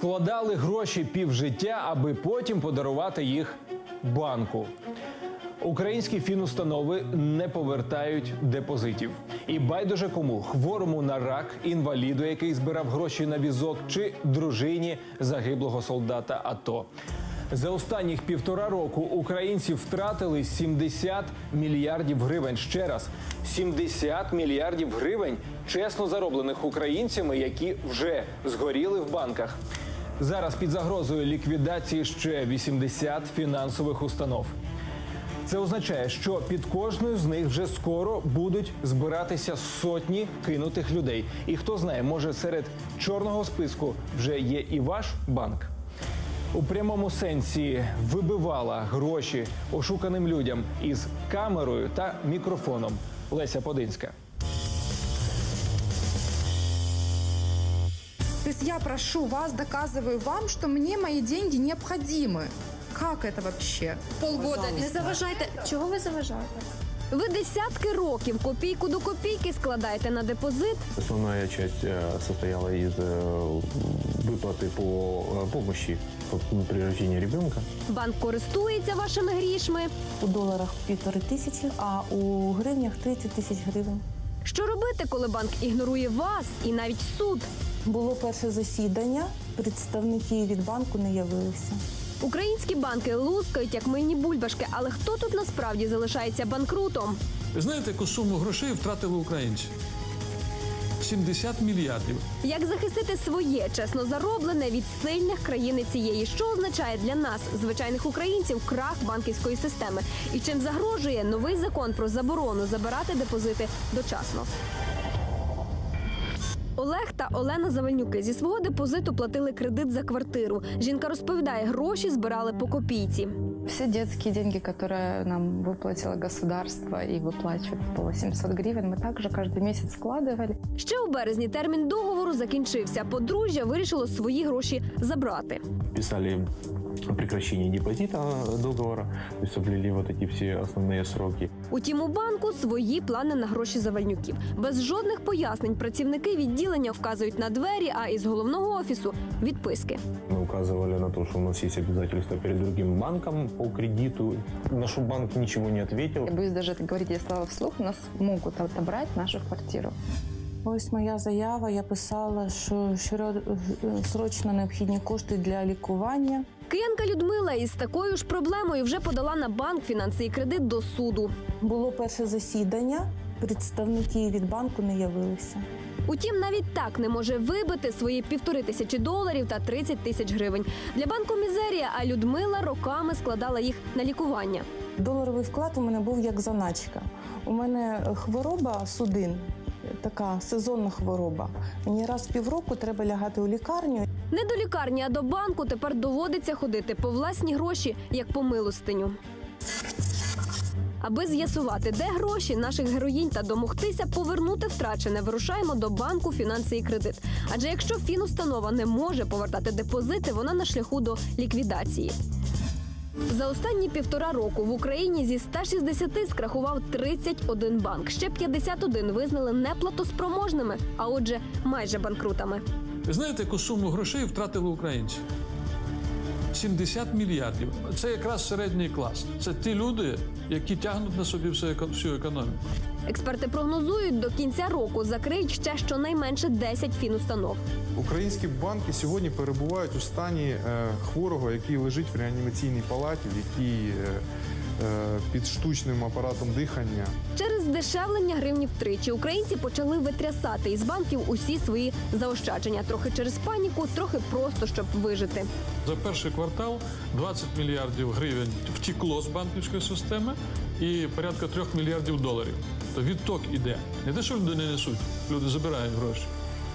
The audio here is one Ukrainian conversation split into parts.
Складали гроші півжиття, аби потім подарувати їх банку. Українські фінустанови не повертають депозитів. І байдуже кому хворому на рак, інваліду, який збирав гроші на візок, чи дружині загиблого солдата АТО. За останніх півтора року українці втратили 70 мільярдів гривень. Ще раз 70 мільярдів гривень, чесно зароблених українцями, які вже згоріли в банках. Зараз під загрозою ліквідації ще 80 фінансових установ. Це означає, що під кожною з них вже скоро будуть збиратися сотні кинутих людей. І хто знає, може серед чорного списку вже є і ваш банк. У прямому сенсі вибивала гроші ошуканим людям із камерою та мікрофоном. Леся Подинська. То есть я прошу вас, доказываю вам, что мне мои деньги необходимы. Как это вообще? Полгода Не заважайте. Чого ви заважаєте? Ви десятки років копійку до копійки складаєте на депозит. Основная часть э, состояла из э, выплаты по э, помощи по- ну, при рождении ребенка. Банк користується вашими грішми. у доларах півтори тисячі, а у гривнях 30 тисяч гривень. Що робити, коли банк ігнорує вас і навіть суд? Було перше засідання, представники від банку не явилися. Українські банки лускають як мильні бульбашки, але хто тут насправді залишається банкрутом? Ви знаєте, яку суму грошей втратили українці? 70 мільярдів. Як захистити своє чесно зароблене від сильних країни цієї, що означає для нас, звичайних українців, крах банківської системи? І чим загрожує новий закон про заборону забирати депозити дочасно? Олег та Олена Завальнюки зі свого депозиту платили кредит за квартиру. Жінка розповідає, гроші збирали по копійці. Все детские деньги, которые нам выплатило государство и выплачивает по 800 гривен, мы также каждый месяц складывали. Ще у березні термін договору закінчився. Подружжя вирішило свої гроші забрати. Писали о прекращении депозита договора, то есть соблюли вот эти все основные сроки. Утім, у банку свої плани на гроші завальнюків. Без жодних пояснень працівники відділення вказують на двері, а із головного офісу відписки. Мы указывали на то, что у нас есть обязательства перед другим банком по кредиту. Наш банк ничего не ответил. Я боюсь даже это говорить, если слова вслух, у нас могут отобрать нашу квартиру. Ось моя заява. Я писала, що щоро- е, срочно необхідні кошти для лікування. Киянка Людмила із такою ж проблемою вже подала на банк фінанси і кредит до суду. Було перше засідання, представники від банку не явилися. Утім, навіть так не може вибити свої півтори тисячі доларів та 30 тисяч гривень. Для банку мізерія, а Людмила роками складала їх на лікування. Доларовий вклад у мене був як заначка. У мене хвороба судин, така сезонна хвороба. Мені раз в півроку треба лягати у лікарню. Не до лікарні, а до банку тепер доводиться ходити по власні гроші, як по милостиню. Аби з'ясувати, де гроші наших героїнь та домогтися повернути втрачене, вирушаємо до банку фінанси і кредит. Адже якщо фінустанова не може повертати депозити, вона на шляху до ліквідації. За останні півтора року в Україні зі 160 скрахував 31 банк. Ще 51 визнали неплатоспроможними, а отже, майже банкрутами. Ви знаєте, яку суму грошей втратили українці? 70 мільярдів. Це якраз середній клас. Це ті люди, які тягнуть на собі всю економіку. Експерти прогнозують, до кінця року закриють ще щонайменше 10 фінустанов. Українські банки сьогодні перебувають у стані е, хворого, який лежить в реанімаційній палаті, в якій е, е, під штучним апаратом дихання. Через здешевлення гривні втричі українці почали витрясати із банків усі свої заощадження. Трохи через паніку, трохи просто щоб вижити. За перший квартал 20 мільярдів гривень втікло з банківської системи і порядка 3 мільярдів доларів. То відток іде. Не те, що люди не несуть, люди забирають гроші.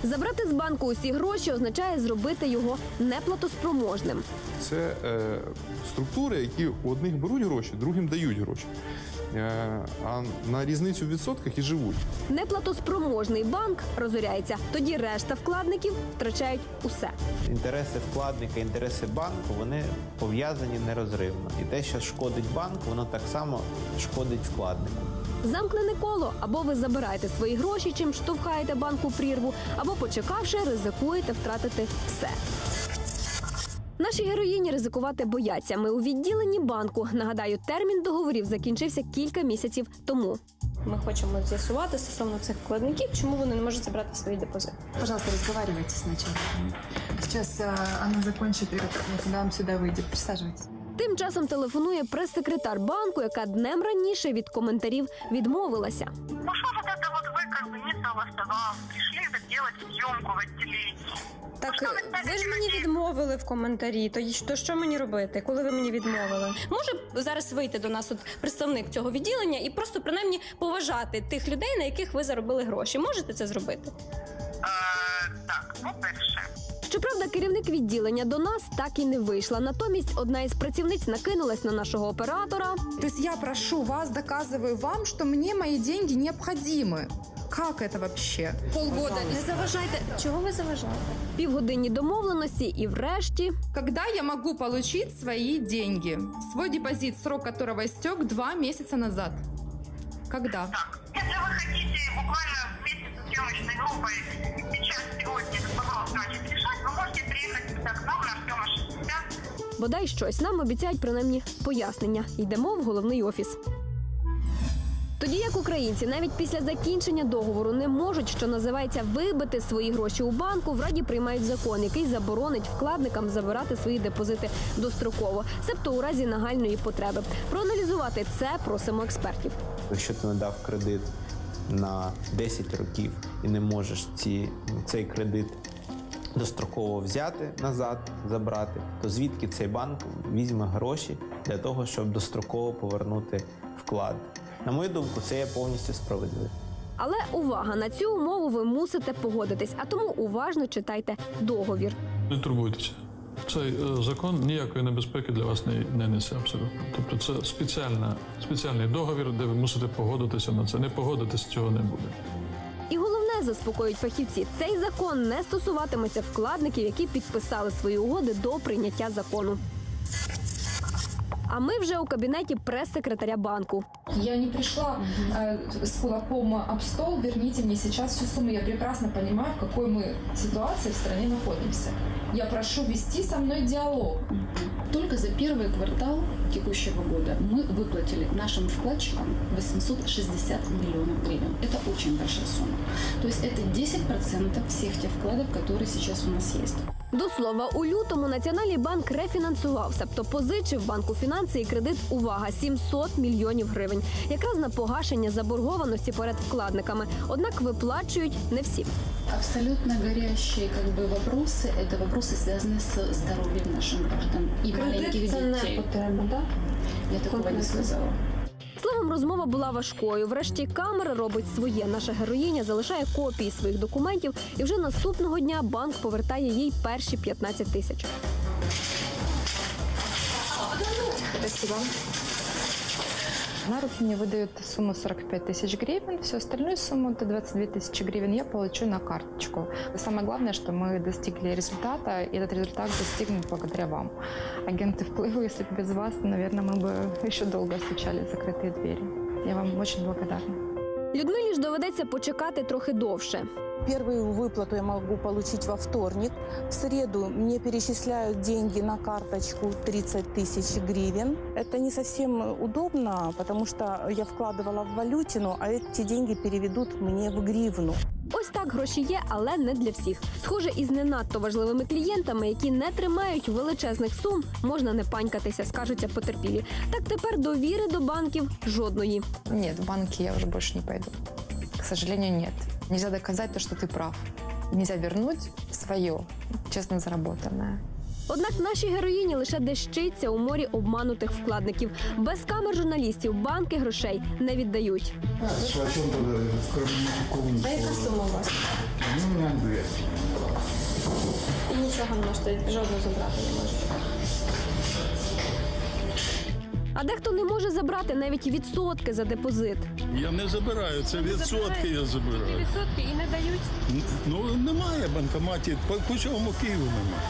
Забрати з банку усі гроші означає зробити його неплатоспроможним. Це е, структури, які у одних беруть гроші, другим дають гроші. Е, а на різницю в відсотках і живуть. Неплатоспроможний банк розоряється. Тоді решта вкладників втрачають усе. Інтереси вкладника, інтереси банку вони пов'язані нерозривно. І те, що шкодить банку, воно так само шкодить вкладнику. Замкнене коло або ви забираєте свої гроші, чим штовхаєте банку прірву, або почекавши, ризикуєте втратити все. Наші героїні ризикувати бояться. Ми у відділенні банку. Нагадаю, термін договорів закінчився кілька місяців тому. Ми хочемо з'ясувати стосовно цих вкладників, чому вони не можуть забрати свої депозити. Пожалуйста, разговаривайте сначала. Сейчас э, она закончит, и к нам сюда выйдет. Присаживайтесь. Тим часом телефонує прес-секретар банку, яка днем раніше від коментарів відмовилася. Ну что вот это вот вы как бы не согласовав, пришли сделать съемку в отделении. Так ви ж мені відмовили в коментарі. То, й- то що мені робити, коли ви мені відмовили? Може зараз вийти до нас от представник цього відділення і просто принаймні поважати тих людей, на яких ви заробили гроші. Можете це зробити? Е, так, по-перше, Щоправда, керівник відділення до нас так і не вийшла. Натомість одна із працівниць накинулась на нашого оператора. То есть я прошу вас, доказываю вам, что мне мои деньги необходимы. Как это вообще? Полгода. Не заважайте. Чого ви заважаєте? Півгодинні домовленості, і врешті Когда я могу получить свои деньги? Свой депозит, срок которого истек два месяца назад. Когда? так, бодай щось нам обіцяють принаймні пояснення. Йдемо в головний офіс. Тоді як українці навіть після закінчення договору не можуть, що називається, вибити свої гроші у банку, в раді приймають закон, який заборонить вкладникам забирати свої депозити достроково, себто у разі нагальної потреби. Проаналізувати це просимо експертів. Якщо ти надав кредит на 10 років і не можеш ці, цей кредит достроково взяти назад, забрати, то звідки цей банк візьме гроші для того, щоб достроково повернути вклад? На мою думку, це є повністю справедливо. Але увага на цю умову ви мусите погодитись, а тому уважно читайте договір. Не турбуйтеся. Цей е, закон ніякої небезпеки для вас не, не несе абсолютно. Тобто це спеціальна, спеціальний договір, де ви мусите погодитися на це. Не погодитись цього не буде. Заспокоюють фахівці. Цей закон не стосуватиметься вкладників, які підписали свої угоди до прийняття закону. А ми вже у кабінеті прес-секретаря банку. Я не пришла э, с кулаком об стол, верните мне сейчас всю сумму. Я прекрасно понимаю, в какой мы ситуации в стране находимся. Я прошу вести со мной диалог. Только за первый квартал текущего года мы выплатили нашим вкладчикам 860 миллионов гривен. Это очень большая сумма. То есть это 10% всех тех вкладов, которые сейчас у нас есть. До слова, у лютому Національний банк рефінансував, тобто позичив банку фінанси і кредит. Увага 700 мільйонів гривень, якраз на погашення заборгованості перед вкладниками. Однак виплачують не всі. Абсолютно горящие как бы вопросы, это вопросы, связанные с здоровьем наших граждан и маленьких це не детей. потреба, так? Я такого не сказала. Словом, розмова була важкою. Врешті камера робить своє. Наша героїня залишає копії своїх документів, і вже наступного дня банк повертає їй перші 15 тисяч. Спасибо. На руки мне выдают сумму 45 тысяч гривен. Всю остальную сумму, это 22 тысячи гривен, я получу на карточку. Самое главное, что мы достигли результата, и этот результат достигнут благодаря вам. Агенты впливу, если бы без вас, то, наверное, мы бы еще долго стучали в закрытые двери. Я вам очень благодарна. Людмилі ж доведеться почекати трохи довше. Первую выплату я могу получить во вторник. В среду мне перечисляют деньги на карточку 30 тысяч гривен. Это не совсем удобно, потому что я вкладывала в валютину, а эти деньги переведут мне в гривну. Ось так гроші є, але не для всіх. Схоже, із не надто важливими клієнтами, які не тримають величезних сум, можна не панькатися, скажуться потерпілі. Так тепер довіри до банків жодної. Нет, в банки я уже больше не пойду. К сожалению, нет. Нельзя доказать то, что ты прав. Нельзя вернуть свое, честно заработанное. Однак наші героїні лише дещиться у морі обманутих вкладників. Без камер журналістів банки грошей не віддають. А яка сума у вас? І нічого не можете жодного забрати не можете. А дехто не може забрати навіть відсотки за депозит. Я не забираю, це відсотки я забираю. Відсотки і не дають. Ну немає банкоматів, по, всьому Києву немає.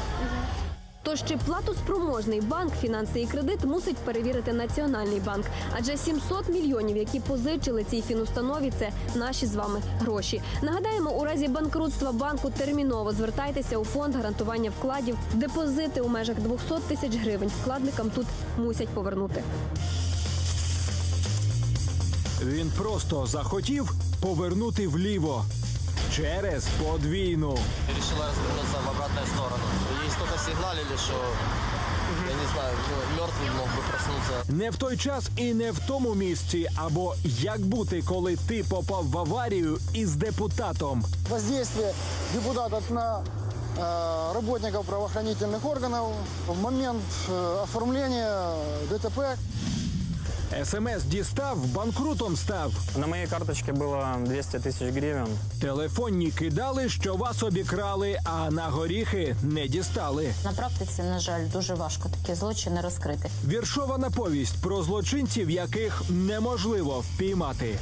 Тож чи платоспроможний банк фінанси і кредит мусить перевірити Національний банк, адже 700 мільйонів, які позичили цій фінустанові, це наші з вами гроші. Нагадаємо, у разі банкрутства банку терміново звертайтеся у фонд гарантування вкладів. Депозити у межах 200 тисяч гривень вкладникам тут мусять повернути. Він просто захотів повернути вліво через подвійну. решила развернуться в обратную сторону. Ей столько сигналили, что я не знаю, ну, мертвый мог бы проснуться. Не в той час і не в тому місці. Або як бути, коли ти попав в аварію із депутатом. воздействие депутатов на э, работников правоохранительных органов в момент э, оформления ДТП. СМС дістав, банкрутом став. На моїй карточці було 200 тисяч гривен. Телефонні кидали, що вас обікрали, а на горіхи не дістали. На практиці, на жаль, дуже важко такі злочини розкрити. Віршована повість про злочинців, яких неможливо впіймати.